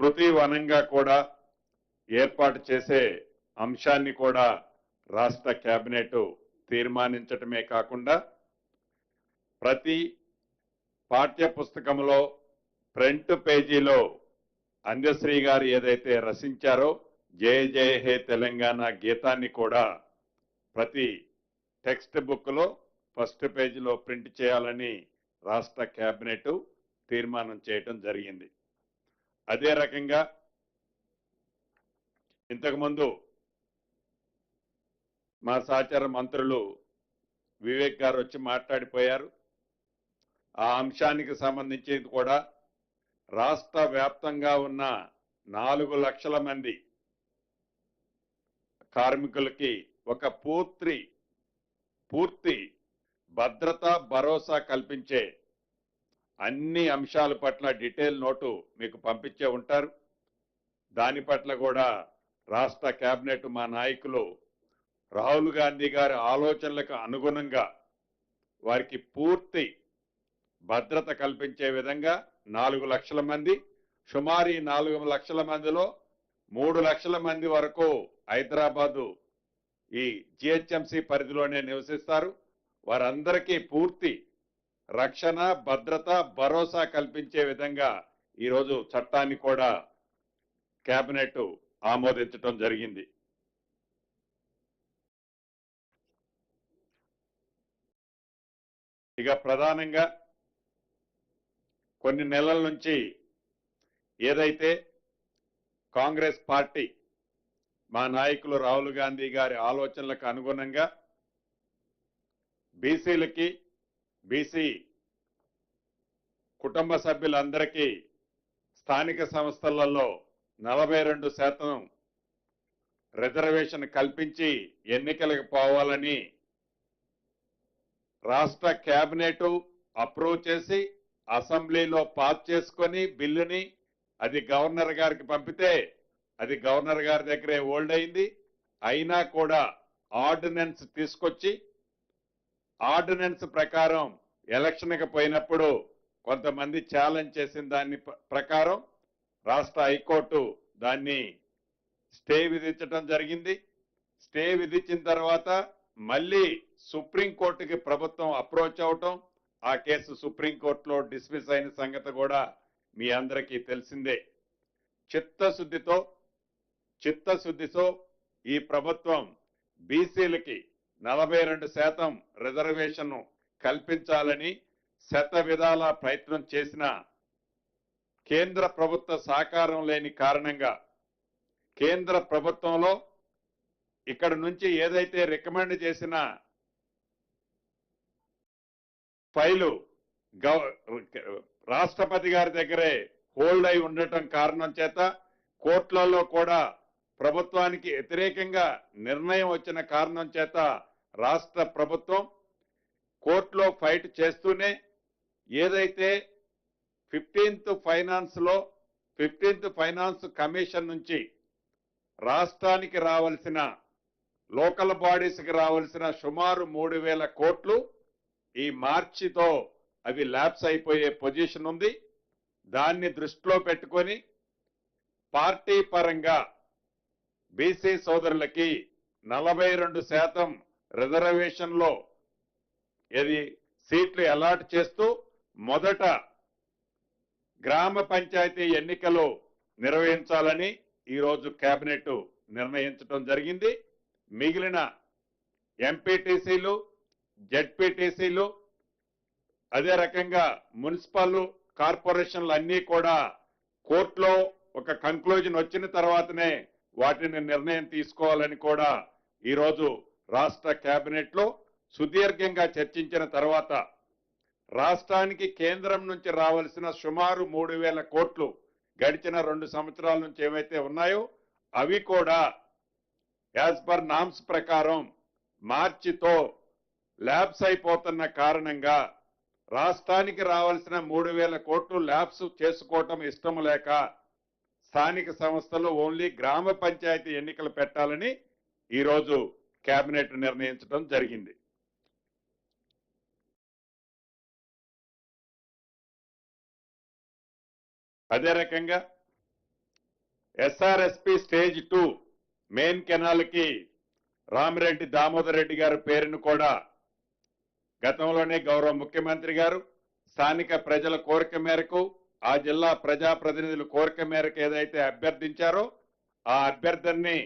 స్మృతి వనంగా కూడా ఏర్పాటు చేసే అంశాన్ని కూడా రాష్ట్ర కేబినెట్ తీర్మానించటమే కాకుండా ప్రతి పాఠ్య పుస్తకంలో ఫ్రంట్ పేజీలో అంజశ్రీ గారు ఏదైతే రచించారో జయ జయ హే తెలంగాణ గీతాన్ని కూడా ప్రతి టెక్స్ట్ బుక్లో ఫస్ట్ పేజీలో ప్రింట్ చేయాలని రాష్ట్ర కేబినెట్ తీర్మానం చేయటం జరిగింది. అదే రకంగా ఇంతకుముందు మా సహచార మంత్రులు వివేక్ గారు వచ్చి మాట్లాడిపోయారు. ఆ అంశానికి సంబంధించి కూడా రాష్ట్ర వ్యాప్తంగా ఉన్న నాలుగు లక్షల మంది కార్మికులకి ఒక పూర్తి పూర్తి భద్రత భరోసా కల్పించే అన్ని అంశాల పట్ల డీటెయిల్ నోటు మీకు పంపించే ఉంటారు. దాని పట్ల కూడా రాష్ట్ర కేబినెట్ మా నాయకులు రాహుల్ గాంధీ గారి ఆలోచనలకు అనుగుణంగా వారికి పూర్తి భద్రత కల్పించే విధంగా నాలుగు లక్షల మంది సుమారు ఈ నాలుగు లక్షల మందిలో మూడు లక్షల మంది వరకు హైదరాబాదు ఈ జిహెచ్ఎంసి పరిధిలోనే నివసిస్తారు. వారందరికీ పూర్తి రక్షణ భద్రత భరోసా కల్పించే విధంగా ఈరోజు చట్టాన్ని కూడా కేబినెట్ ఆమోదించడం జరిగింది. ఇక ప్రధానంగా కొన్ని నెలల నుంచి ఏదైతే కాంగ్రెస్ పార్టీ మా నాయకులు రాహుల్ గాంధీ గారి ఆలోచనలకు అనుగుణంగా బీసీలకి బీసీ కుటుంబ సభ్యులందరికీ స్థానిక సంస్థలలో నలభై రెండు శాతం రిజర్వేషన్ కల్పించి ఎన్నికలకు పోవాలని రాష్ట్ర కేబినెట్ అప్రూవ్ చేసి అసెంబ్లీలో పాస్ చేసుకొని బిల్లుని అది గవర్నర్ గారికి పంపితే అది గవర్నర్ గారి దగ్గరే ఓల్డ్ అయింది. అయినా కూడా ఆర్డినెన్స్ తీసుకొచ్చి ఆర్డినెన్స్ ప్రకారం ఎలక్షన్కి పోయినప్పుడు కొంతమంది ఛాలెంజ్ చేసిన దాన్ని ప్రకారం రాష్ట్ర హైకోర్టు దాన్ని స్టే విధించడం జరిగింది. స్టే విధించిన తర్వాత మళ్ళీ సుప్రీంకోర్టుకి ప్రభుత్వం అప్రోచ్ అవటం ఆ కేసు సుప్రీంకోర్టులో డిస్మిస్ అయిన సంగతి కూడా మీ అందరికీ తెలిసిందే. చిత్తశుద్ధితో చిత్తశుద్ధితో ఈ ప్రభుత్వం బీసీలకి నలభై రెండు శాతం రిజర్వేషన్ కల్పించాలని శత విధాల ప్రయత్నం చేసిన కేంద్ర ప్రభుత్వ సహకారం లేని కారణంగా కేంద్ర ప్రభుత్వంలో ఇక్కడ నుంచి ఏదైతే రికమెండ్ చేసిన ఫైలు రాష్ట్రపతి గారి దగ్గరే హోల్డ్ అయి ఉండటం కారణం చేత కోర్టులలో కూడా ప్రభుత్వానికి వ్యతిరేకంగా నిర్ణయం వచ్చిన కారణం చేత రాష్ట్ర ప్రభుత్వం కోర్టులో ఫైట్ చేస్తూనే ఏదైతే ఫిఫ్టీన్త్ ఫైనాన్స్లో ఫిఫ్టీన్త్ ఫైనాన్స్ కమిషన్ నుంచి రాష్ట్రానికి రావాల్సిన లోకల్ బాడీస్కి రావాల్సిన సుమారు మూడు వేల కోట్లు ఈ మార్చితో అవి ల్యాప్స్ అయిపోయే పొజిషన్ ఉంది. దాన్ని దృష్టిలో పెట్టుకొని పార్టీ పరంగా బీసీ సోదరులకి నలభై రెండు శాతం రిజర్వేషన్లో ఏది ఇది సీట్లు అలాట్ చేస్తూ మొదట గ్రామ పంచాయతీ ఎన్నికలు నిర్వహించాలని ఈరోజు కేబినెట్ నిర్ణయించడం జరిగింది. మిగిలిన ఎంపీటీసీలు జడ్పీటీసీలు అదే రకంగా మున్సిపల్ కార్పొరేషన్లు అన్నీ కూడా కోర్టులో ఒక కంక్లూజన్ వచ్చిన తర్వాతనే వాటిని నిర్ణయం తీసుకోవాలని కూడా ఈరోజు రాష్ట్ర కేబినెట్లో సుదీర్ఘంగా చర్చించిన తర్వాత రాష్ట్రానికి కేంద్రం నుంచి రావాల్సిన సుమారు మూడు వేల కోట్లు గడిచిన రెండు సంవత్సరాల నుంచి ఏవైతే ఉన్నాయో అవి కూడా యాజ్ పర్ నామ్స్ ప్రకారం మార్చితో ల్యాబ్స్ అయిపోతున్న కారణంగా రాష్ట్రానికి రావాల్సిన మూడు వేల కోట్లు ల్యాబ్స్ చేసుకోవటం ఇష్టం లేక స్థానిక సంస్థలు ఓన్లీ గ్రామ పంచాయతీ ఎన్నికలు పెట్టాలని ఈరోజు కేబినెట్ నిర్ణయించడం జరిగింది. అదే రకంగా ఎస్ఆర్ఎస్పి స్టేజ్ టూ మెయిన్ కెనాల్కి రామిరెడ్డి దామోదర్ రెడ్డి గారి పేరును కూడా గతంలోనే గౌరవ ముఖ్యమంత్రి గారు స్థానిక ప్రజల కోరిక మేరకు ఆ జిల్లా ప్రజాప్రతినిధుల కోరిక మేరకు ఏదైతే అభ్యర్థించారో ఆ అభ్యర్థిని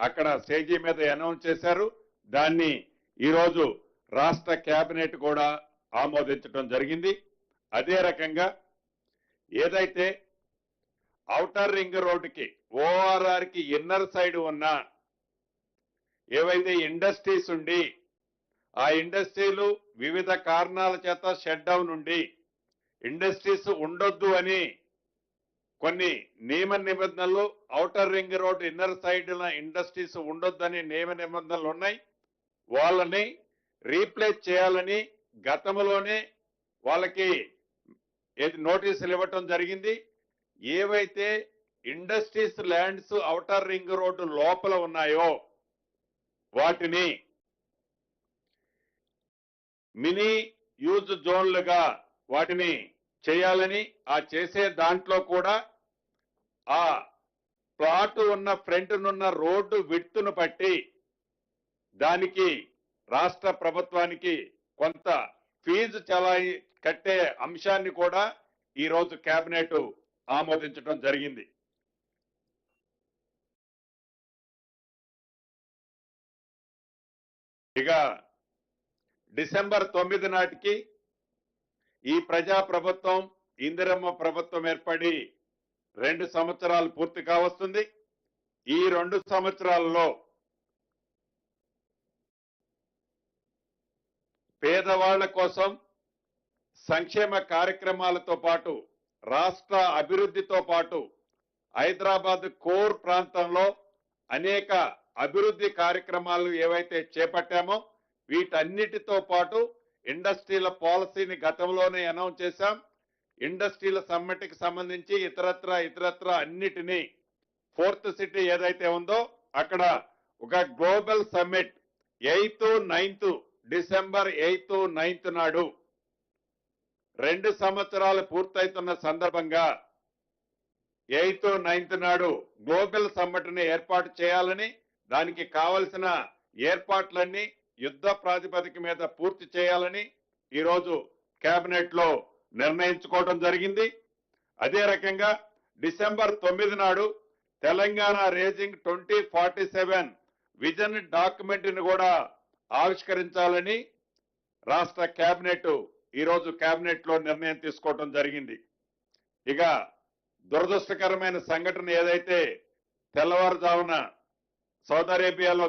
అక్కడ సేజీ మీద అనౌన్స్ చేశారు. దాన్ని ఈరోజు రాష్ట్ర కేబినెట్ కూడా ఆమోదించడం జరిగింది. అదే రకంగా ఏదైతే ఔటర్ రింగ్ రోడ్డుకి ఓఆర్ఆర్కి ఇన్నర్ సైడ్ ఉన్న ఏవైతే ఇండస్ట్రీస్ ఉండి ఆ ఇండస్ట్రీలు వివిధ కారణాల చేత షట్ డౌన్ ఉండి ఇండస్ట్రీస్ ఉండొద్దు అని కొన్ని నియమ నిబంధనలు outer ring road inner side industries ఉండొద్దని నియమ నిబంధనలు ఉన్నాయి. వాళ్ళని రీప్లేస్ చేయాలని గతంలోనే వాళ్ళకి నోటీసులు ఇవ్వటం జరిగింది. ఏవైతే industries lands outer ring road లోపల ఉన్నాయో వాటిని మినీ యూజ్ జోన్లుగా వాటిని చేయాలని ఆ చేసే దాంట్లో కూడా ఆ ప్లాట్ ఉన్న ఫ్రంట్ నున్న రోడ్డు విడుతును పట్టి దానికి రాష్ట్ర ప్రభుత్వానికి కొంత ఫీజు చలాయి కట్టే అంశాన్ని కూడా ఈ రోజు కేబినెట్ ఆమోదించడం జరిగింది. ఇక డిసెంబర్ తొమ్మిది నాటికి ఈ ప్రజా ప్రభుత్వం ఇందిరమ్మ ప్రభుత్వం ఏర్పడి రెండు సంవత్సరాలు పూర్తి కావస్తుంది ఈ రెండు సంవత్సరాలలో పేదవాళ్ళ కోసం సంక్షేమ కార్యక్రమాలతో పాటు రాష్ట్ర అభివృద్ధితో పాటు హైదరాబాద్ కోర్ ప్రాంతంలో అనేక అభివృద్ధి కార్యక్రమాలు ఏవైతే చేపట్టామో వీటన్నిటితో పాటు ఇండస్ట్రీల పాలసీని గతంలోనే అనౌన్స్ చేశాం. ఇండస్ట్రీల సమ్మిట్కి సంబంధించి ఇతరత్ర ఇతరత్ర అన్నిటినీ ఫోర్త్ సిటీ ఏదైతే ఉందో అక్కడ ఒక global summit eighth ninth December eighth ninth నాడు రెండు సంవత్సరాలు పూర్తయితున్న సందర్భంగా ఎయిత్ నైన్త్ నాడు గ్లోబల్ సమ్మిట్ని ఏర్పాటు చేయాలని దానికి కావలసిన ఏర్పాట్లన్నీ యుద్ధ ప్రాతిపదిక మీద పూర్తి చేయాలని ఈరోజు కేబినెట్లో నిర్ణయించుకోవడం జరిగింది. అదే రకంగా డిసెంబర్ తొమ్మిది నాడు Telangana rising twenty forty seven vision డాక్యుమెంట్ని కూడా ఆవిష్కరించాలని రాష్ట్ర కేబినెట్ ఈరోజు కేబినెట్లో నిర్ణయం తీసుకోవడం జరిగింది. ఇక దురదృష్టకరమైన సంఘటన ఏదైతే తెల్లవారుజామున సౌదీ అరేబియాలో